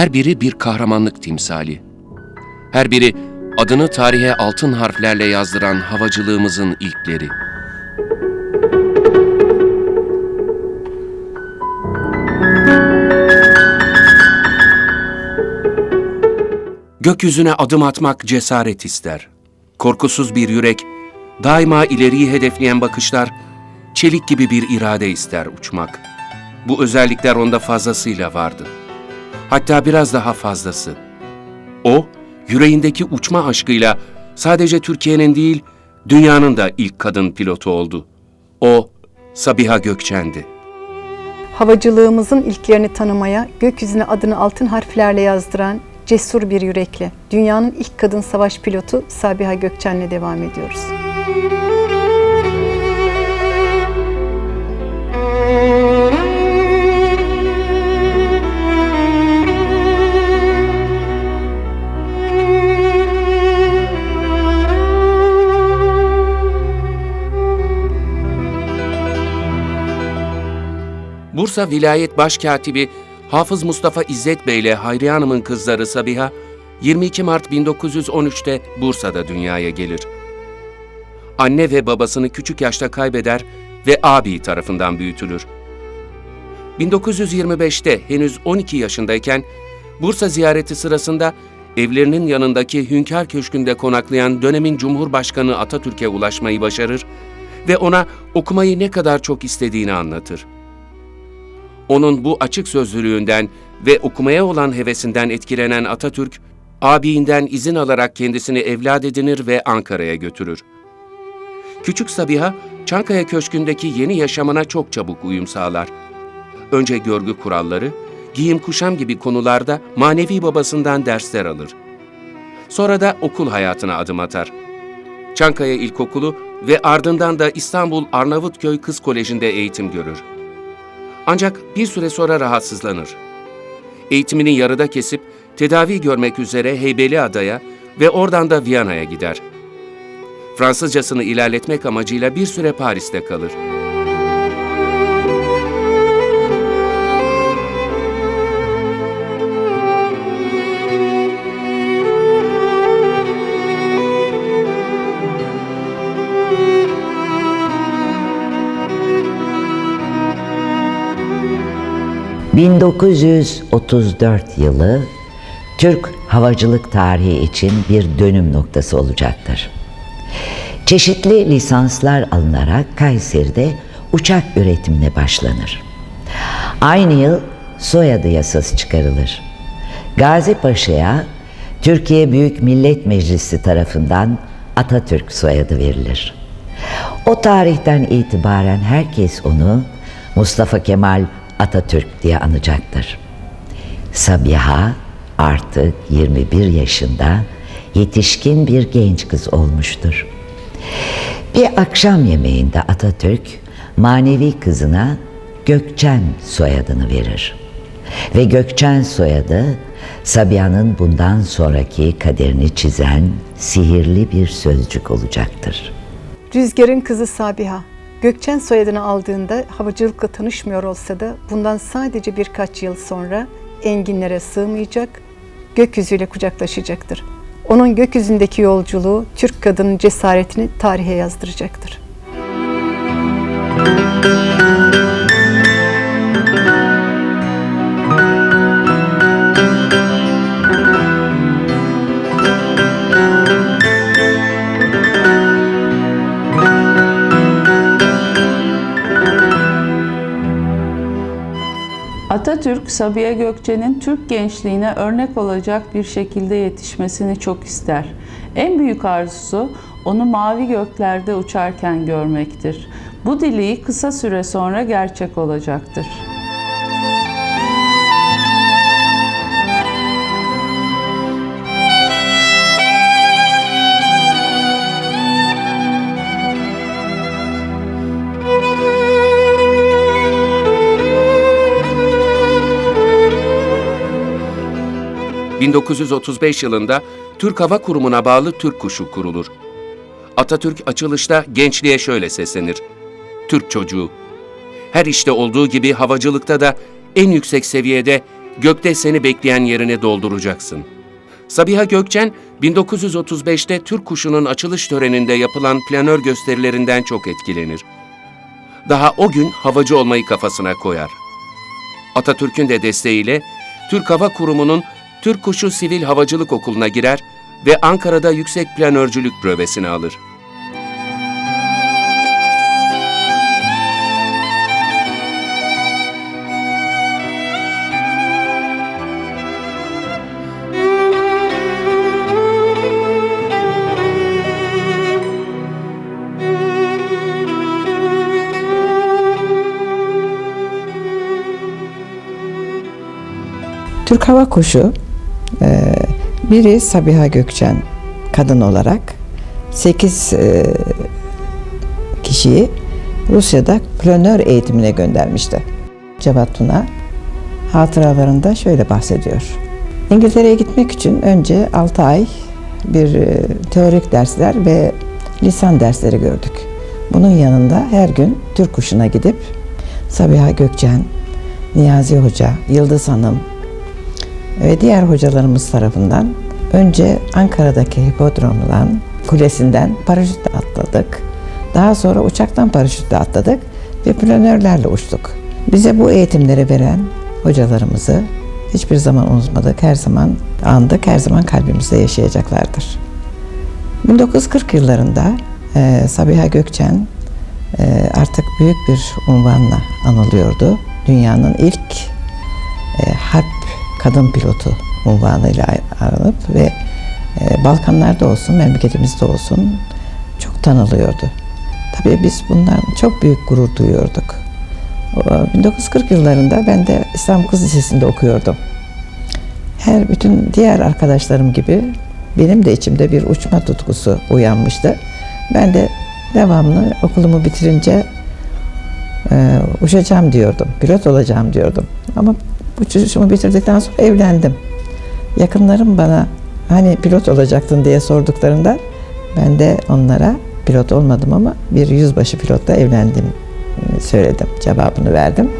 Her biri bir kahramanlık timsali. Her biri adını tarihe altın harflerle yazdıran havacılığımızın ilkleri. Gökyüzüne adım atmak cesaret ister. Korkusuz bir yürek, daima ileriyi hedefleyen bakışlar, çelik gibi bir irade ister uçmak. Bu özellikler onda fazlasıyla vardı. Hatta biraz daha fazlası. O, yüreğindeki uçma aşkıyla sadece Türkiye'nin değil, dünyanın da ilk kadın pilotu oldu. O, Sabiha Gökçen'di. Havacılığımızın ilklerini tanımaya, gökyüzüne adını altın harflerle yazdıran cesur bir yürekle dünyanın ilk kadın savaş pilotu Sabiha Gökçen'le devam ediyoruz. Bursa Vilayet Başkatibi Hafız Mustafa İzzet Bey ile Hayriye Hanım'ın kızları Sabiha, 22 Mart 1913'te Bursa'da dünyaya gelir. Anne ve babasını küçük yaşta kaybeder ve abi tarafından büyütülür. 1925'te henüz 12 yaşındayken Bursa ziyareti sırasında evlerinin yanındaki Hünkar Köşkü'nde konaklayan dönemin Cumhurbaşkanı Atatürk'e ulaşmayı başarır ve ona okumayı ne kadar çok istediğini anlatır. Onun bu açık sözlülüğünden ve okumaya olan hevesinden etkilenen Atatürk, abiinden izin alarak kendisini evlat edinir ve Ankara'ya götürür. Küçük Sabiha, Çankaya Köşkü'ndeki yeni yaşamına çok çabuk uyum sağlar. Önce görgü kuralları, giyim kuşam gibi konularda manevi babasından dersler alır. Sonra da okul hayatına adım atar. Çankaya İlkokulu ve ardından da İstanbul Arnavutköy Kız Koleji'nde eğitim görür. Ancak bir süre sonra rahatsızlanır. Eğitimini yarıda kesip tedavi görmek üzere Heybeliada'ya ve oradan da Viyana'ya gider. Fransızcasını ilerletmek amacıyla bir süre Paris'te kalır. ...1934 yılı Türk havacılık tarihi için bir dönüm noktası olacaktır. Çeşitli lisanslar alınarak Kayseri'de uçak üretimine başlanır. Aynı yıl soyadı yasası çıkarılır. Gazi Paşa'ya Türkiye Büyük Millet Meclisi tarafından Atatürk soyadı verilir. O tarihten itibaren herkes onu Mustafa Kemal Atatürk diye anacaktır. Sabiha artık 21 yaşında yetişkin bir genç kız olmuştur. Bir akşam yemeğinde Atatürk manevi kızına Gökçen soyadını verir. Ve Gökçen soyadı Sabiha'nın bundan sonraki kaderini çizen sihirli bir sözcük olacaktır. Rüzgar'ın kızı Sabiha, Gökçen soyadını aldığında havacılıkla tanışmıyor olsa da bundan sadece birkaç yıl sonra enginlere sığmayacak, gökyüzüyle kucaklaşacaktır. Onun gökyüzündeki yolculuğu Türk kadının cesaretini tarihe yazdıracaktır. '' Atatürk, Sabiha Gökçen'in Türk gençliğine örnek olacak bir şekilde yetişmesini çok ister. En büyük arzusu onu mavi göklerde uçarken görmektir. Bu dileği kısa süre sonra gerçek olacaktır. – 1935 yılında Türk Hava Kurumu'na bağlı Türk Kuşu kurulur. Atatürk açılışta gençliğe şöyle seslenir. Türk çocuğu. Her işte olduğu gibi havacılıkta da en yüksek seviyede gökte seni bekleyen yerini dolduracaksın. Sabiha Gökçen, 1935'te Türk kuşunun açılış töreninde yapılan planör gösterilerinden çok etkilenir. Daha o gün havacı olmayı kafasına koyar. Atatürk'ün de desteğiyle Türk Hava Kurumu'nun Türk Kuşu Sivil Havacılık Okulu'na girer ve Ankara'da yüksek planörcülük provesini alır. Türk Hava Kuşu biri Sabiha Gökçen kadın olarak 8 kişiyi Rusya'da planör eğitimine göndermişti. Cevat Tuna hatıralarında şöyle bahsediyor. İngiltere'ye gitmek için önce 6 ay bir e, teorik dersler ve lisan dersleri gördük. Bunun yanında her gün Türk kuşuna gidip Sabiha Gökçen, Niyazi Hoca, Yıldız Hanım, ve diğer hocalarımız tarafından önce Ankara'daki hipodromdan kulesinden paraşütle atladık. Daha sonra uçaktan paraşütle atladık ve planörlerle uçtuk. Bize bu eğitimleri veren hocalarımızı hiçbir zaman unutmadık. Her zaman andık, her zaman kalbimizde yaşayacaklardır. 1940 yıllarında e, Sabiha Gökçen e, artık büyük bir unvanla anılıyordu. Dünyanın ilk e, harp kadın pilotu unvanıyla aranıp ve e, Balkanlarda olsun, memleketimizde olsun çok tanılıyordu. Tabii biz bundan çok büyük gurur duyuyorduk. O, 1940 yıllarında ben de İstanbul Kız Lisesi'nde okuyordum. Her bütün diğer arkadaşlarım gibi benim de içimde bir uçma tutkusu uyanmıştı. Ben de devamlı okulumu bitirince e, uçacağım diyordum, pilot olacağım diyordum. Ama uçuşumu bitirdikten sonra evlendim. Yakınlarım bana hani pilot olacaktın diye sorduklarında ben de onlara pilot olmadım ama bir yüzbaşı pilotla evlendim söyledim. Cevabını verdim.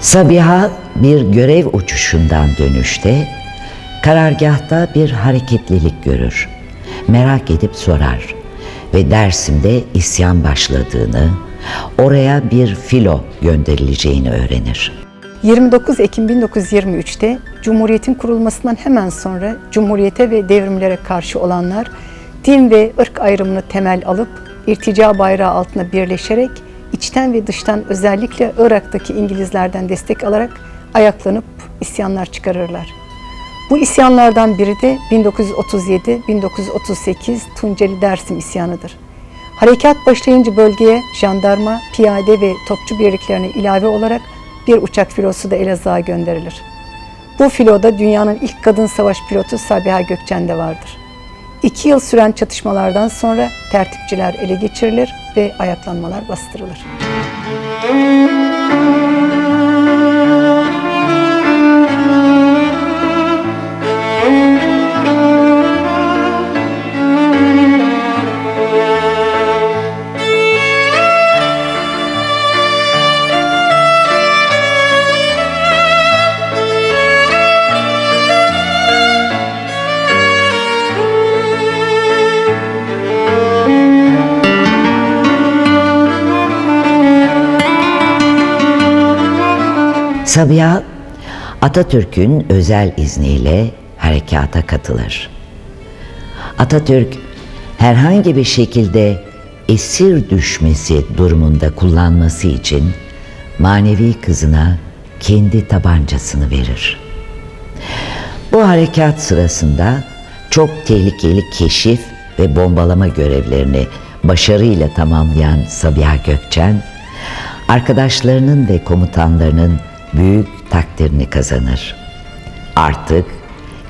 Sabiha bir görev uçuşundan dönüşte karargahta bir hareketlilik görür. Merak edip sorar ve Dersim'de isyan başladığını, oraya bir filo gönderileceğini öğrenir. 29 Ekim 1923'te Cumhuriyet'in kurulmasından hemen sonra Cumhuriyete ve devrimlere karşı olanlar din ve ırk ayrımını temel alıp irtica bayrağı altında birleşerek içten ve dıştan özellikle Irak'taki İngilizlerden destek alarak ayaklanıp isyanlar çıkarırlar. Bu isyanlardan biri de 1937-1938 Tunceli Dersim isyanıdır. Harekat başlayınca bölgeye jandarma, piyade ve topçu birliklerine ilave olarak bir uçak filosu da Elazığ'a gönderilir. Bu filoda dünyanın ilk kadın savaş pilotu Sabiha Gökçen de vardır. İki yıl süren çatışmalardan sonra tertipçiler ele geçirilir ve ayaklanmalar bastırılır. Sabiha Atatürk'ün özel izniyle harekata katılır. Atatürk herhangi bir şekilde esir düşmesi durumunda kullanması için manevi kızına kendi tabancasını verir. Bu harekat sırasında çok tehlikeli keşif ve bombalama görevlerini başarıyla tamamlayan Sabiha Gökçen, arkadaşlarının ve komutanlarının büyük takdirini kazanır. Artık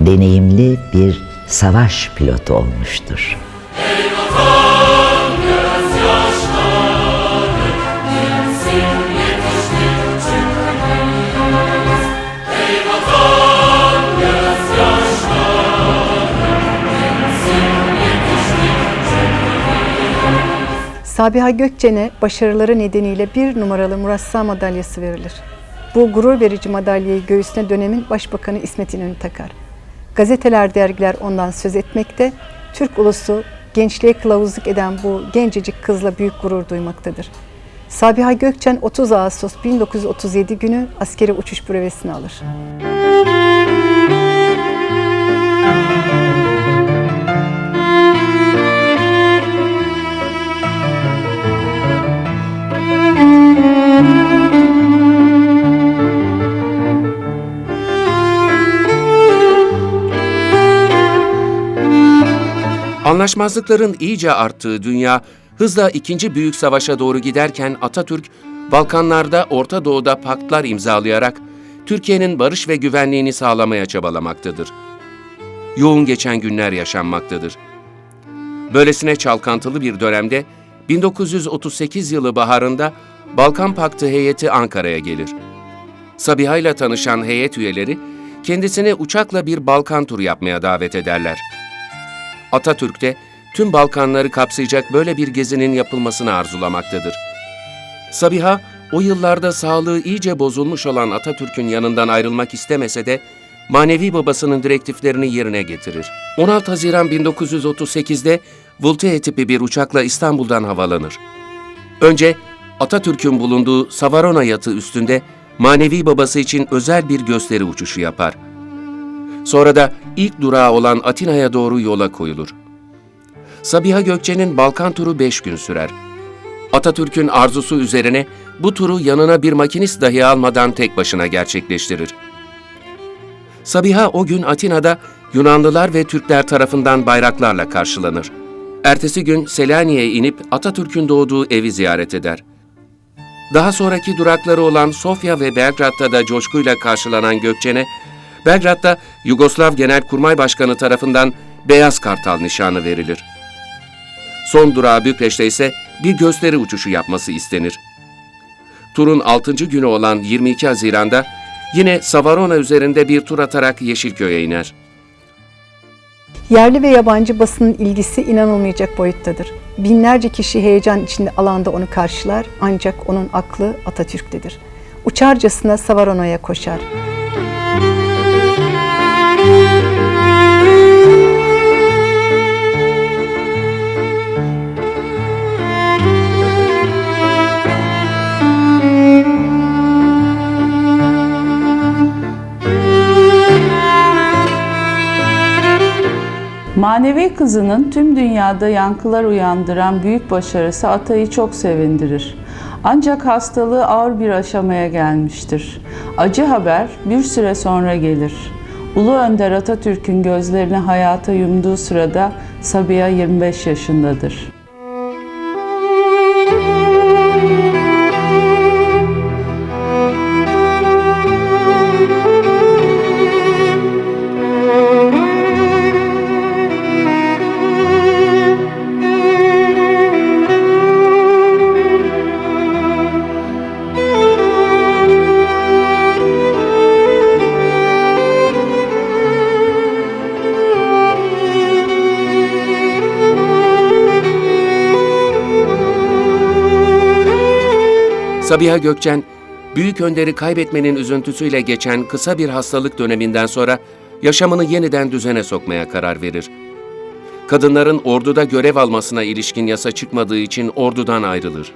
deneyimli bir savaş pilotu olmuştur. Sabiha Gökçen'e başarıları nedeniyle bir numaralı Murassa madalyası verilir. Bu gurur verici madalyayı göğsüne dönemin Başbakanı İsmet İnönü takar. Gazeteler, dergiler ondan söz etmekte, Türk ulusu gençliğe kılavuzluk eden bu gencecik kızla büyük gurur duymaktadır. Sabiha Gökçen 30 Ağustos 1937 günü askeri uçuş brevesini alır. Anlaşmazlıkların iyice arttığı dünya hızla ikinci büyük savaşa doğru giderken Atatürk, Balkanlarda Orta Doğu'da paktlar imzalayarak Türkiye'nin barış ve güvenliğini sağlamaya çabalamaktadır. Yoğun geçen günler yaşanmaktadır. Böylesine çalkantılı bir dönemde 1938 yılı baharında Balkan Paktı heyeti Ankara'ya gelir. Sabiha ile tanışan heyet üyeleri kendisini uçakla bir Balkan turu yapmaya davet ederler. Atatürk de tüm Balkanları kapsayacak böyle bir gezinin yapılmasını arzulamaktadır. Sabiha, o yıllarda sağlığı iyice bozulmuş olan Atatürk'ün yanından ayrılmak istemese de manevi babasının direktiflerini yerine getirir. 16 Haziran 1938'de Vultee tipi bir uçakla İstanbul'dan havalanır. Önce Atatürk'ün bulunduğu Savarona yatı üstünde manevi babası için özel bir gösteri uçuşu yapar. Sonra da ilk durağı olan Atina'ya doğru yola koyulur. Sabiha Gökçe'nin Balkan turu 5 gün sürer. Atatürk'ün arzusu üzerine bu turu yanına bir makinist dahi almadan tek başına gerçekleştirir. Sabiha o gün Atina'da Yunanlılar ve Türkler tarafından bayraklarla karşılanır. Ertesi gün Selanik'e inip Atatürk'ün doğduğu evi ziyaret eder. Daha sonraki durakları olan Sofya ve Belgrad'da da coşkuyla karşılanan Gökçen'e, Belgrad'da Yugoslav Genelkurmay Başkanı tarafından Beyaz Kartal nişanı verilir. Son durağı Bükreş'te ise bir gösteri uçuşu yapması istenir. Turun 6. günü olan 22 Haziran'da yine Savarona üzerinde bir tur atarak Yeşilköy'e iner. Yerli ve yabancı basının ilgisi inanılmayacak boyuttadır. Binlerce kişi heyecan içinde alanda onu karşılar ancak onun aklı Atatürk'tedir. Uçarcasına Savarono'ya koşar. Manevi kızının tüm dünyada yankılar uyandıran büyük başarısı Atay'ı çok sevindirir. Ancak hastalığı ağır bir aşamaya gelmiştir. Acı haber bir süre sonra gelir. Ulu Önder Atatürk'ün gözlerini hayata yumduğu sırada Sabiha 25 yaşındadır. Sabiha Gökçen, Büyük Önder'i kaybetmenin üzüntüsüyle geçen kısa bir hastalık döneminden sonra yaşamını yeniden düzene sokmaya karar verir. Kadınların orduda görev almasına ilişkin yasa çıkmadığı için ordudan ayrılır.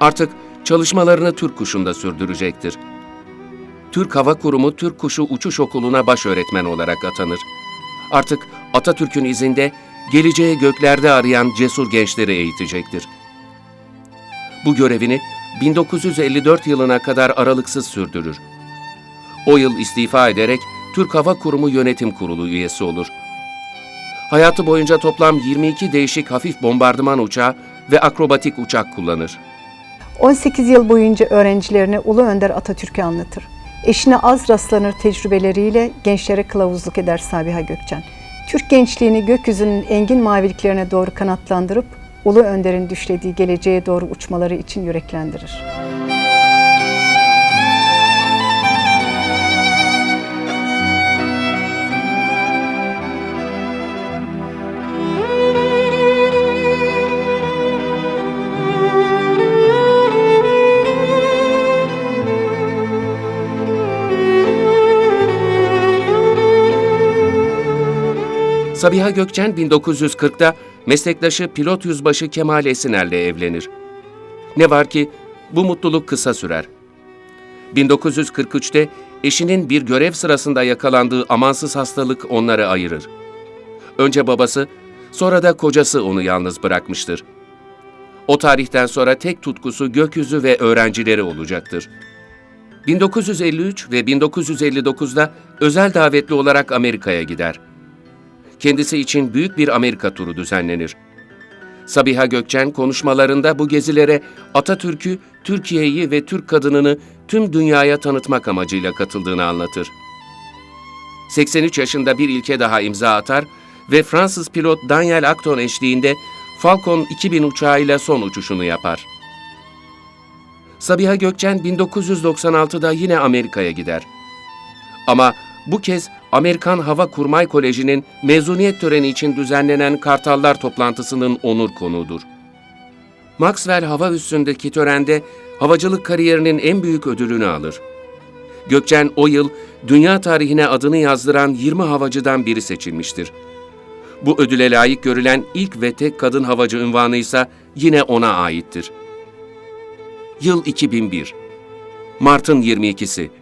Artık çalışmalarını Türk Kuşu'nda sürdürecektir. Türk Hava Kurumu Türk Kuşu Uçuş Okulu'na baş öğretmen olarak atanır. Artık Atatürk'ün izinde geleceği göklerde arayan cesur gençleri eğitecektir. Bu görevini 1954 yılına kadar aralıksız sürdürür. O yıl istifa ederek Türk Hava Kurumu Yönetim Kurulu üyesi olur. Hayatı boyunca toplam 22 değişik hafif bombardıman uçağı ve akrobatik uçak kullanır. 18 yıl boyunca öğrencilerine Ulu Önder Atatürk'ü anlatır. Eşine az rastlanır tecrübeleriyle gençlere kılavuzluk eder Sabiha Gökçen. Türk gençliğini gökyüzünün engin maviliklerine doğru kanatlandırıp ulu önderin düşlediği geleceğe doğru uçmaları için yüreklendirir. Sabiha Gökçen 1940'da meslektaşı pilot yüzbaşı Kemal Esiner'le evlenir. Ne var ki bu mutluluk kısa sürer. 1943'te eşinin bir görev sırasında yakalandığı amansız hastalık onları ayırır. Önce babası, sonra da kocası onu yalnız bırakmıştır. O tarihten sonra tek tutkusu gökyüzü ve öğrencileri olacaktır. 1953 ve 1959'da özel davetli olarak Amerika'ya gider. Kendisi için büyük bir Amerika turu düzenlenir. Sabiha Gökçen konuşmalarında bu gezilere Atatürk'ü, Türkiye'yi ve Türk kadınını tüm dünyaya tanıtmak amacıyla katıldığını anlatır. 83 yaşında bir ilke daha imza atar ve Fransız pilot Daniel Acton eşliğinde Falcon 2000 uçağıyla son uçuşunu yapar. Sabiha Gökçen 1996'da yine Amerika'ya gider. Ama bu kez Amerikan Hava Kurmay Koleji'nin mezuniyet töreni için düzenlenen Kartallar toplantısının onur konuğudur. Maxwell hava üssündeki törende havacılık kariyerinin en büyük ödülünü alır. Gökçen o yıl dünya tarihine adını yazdıran 20 havacıdan biri seçilmiştir. Bu ödüle layık görülen ilk ve tek kadın havacı ünvanı ise yine ona aittir. Yıl 2001. Mart'ın 22'si.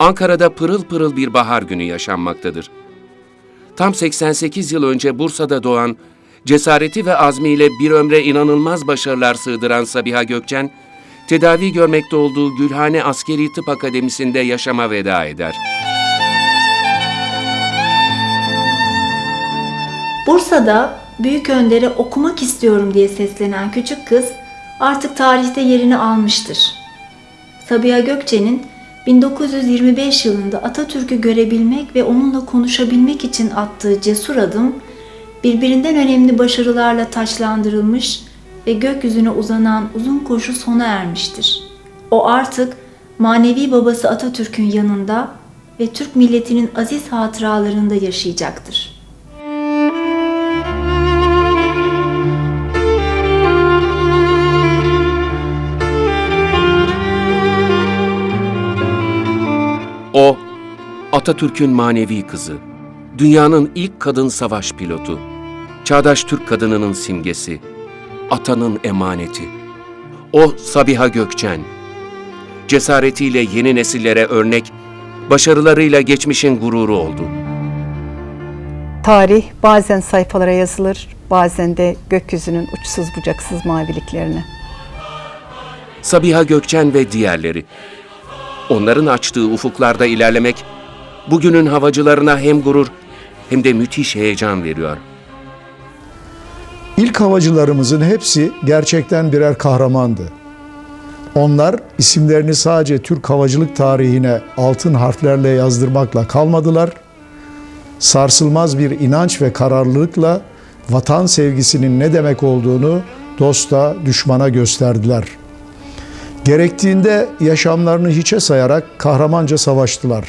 Ankara'da pırıl pırıl bir bahar günü yaşanmaktadır. Tam 88 yıl önce Bursa'da doğan, cesareti ve azmiyle bir ömre inanılmaz başarılar sığdıran Sabiha Gökçen, tedavi görmekte olduğu Gülhane Askeri Tıp Akademisi'nde yaşama veda eder. Bursa'da Büyük Önder'e okumak istiyorum diye seslenen küçük kız artık tarihte yerini almıştır. Sabiha Gökçen'in 1925 yılında Atatürk'ü görebilmek ve onunla konuşabilmek için attığı cesur adım birbirinden önemli başarılarla taçlandırılmış ve gökyüzüne uzanan uzun koşu sona ermiştir. O artık manevi babası Atatürk'ün yanında ve Türk milletinin aziz hatıralarında yaşayacaktır. Atatürk'ün manevi kızı, dünyanın ilk kadın savaş pilotu, çağdaş Türk kadınının simgesi, atanın emaneti. O Sabiha Gökçen, cesaretiyle yeni nesillere örnek, başarılarıyla geçmişin gururu oldu. Tarih bazen sayfalara yazılır, bazen de gökyüzünün uçsuz bucaksız maviliklerine. Sabiha Gökçen ve diğerleri. Onların açtığı ufuklarda ilerlemek, bugünün havacılarına hem gurur hem de müthiş heyecan veriyor. İlk havacılarımızın hepsi gerçekten birer kahramandı. Onlar isimlerini sadece Türk havacılık tarihine altın harflerle yazdırmakla kalmadılar. Sarsılmaz bir inanç ve kararlılıkla vatan sevgisinin ne demek olduğunu dosta, düşmana gösterdiler. Gerektiğinde yaşamlarını hiçe sayarak kahramanca savaştılar.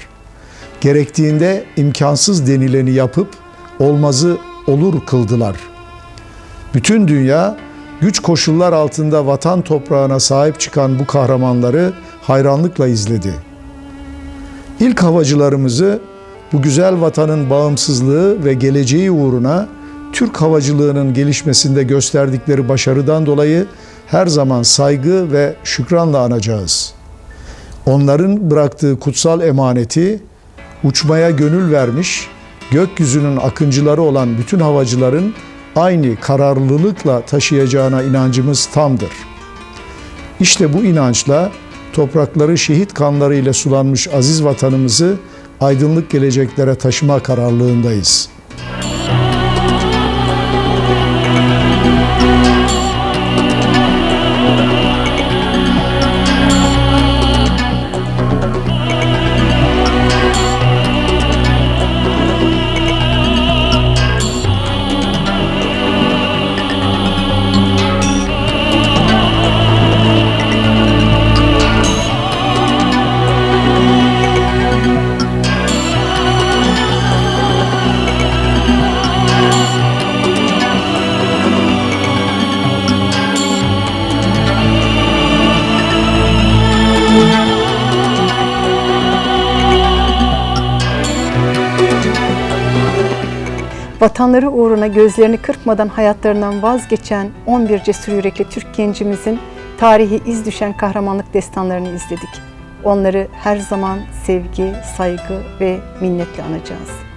Gerektiğinde imkansız denileni yapıp olmazı olur kıldılar.'' Bütün dünya güç koşullar altında vatan toprağına sahip çıkan bu kahramanları hayranlıkla izledi. İlk havacılarımızı bu güzel vatanın bağımsızlığı ve geleceği uğruna Türk havacılığının gelişmesinde gösterdikleri başarıdan dolayı her zaman saygı ve şükranla anacağız. Onların bıraktığı kutsal emaneti uçmaya gönül vermiş, gökyüzünün akıncıları olan bütün havacıların aynı kararlılıkla taşıyacağına inancımız tamdır. İşte bu inançla toprakları şehit kanlarıyla sulanmış aziz vatanımızı aydınlık geleceklere taşıma kararlılığındayız. Vatanları uğruna gözlerini kırpmadan hayatlarından vazgeçen 11 cesur yürekli Türk gencimizin tarihi iz düşen kahramanlık destanlarını izledik. Onları her zaman sevgi, saygı ve minnetle anacağız.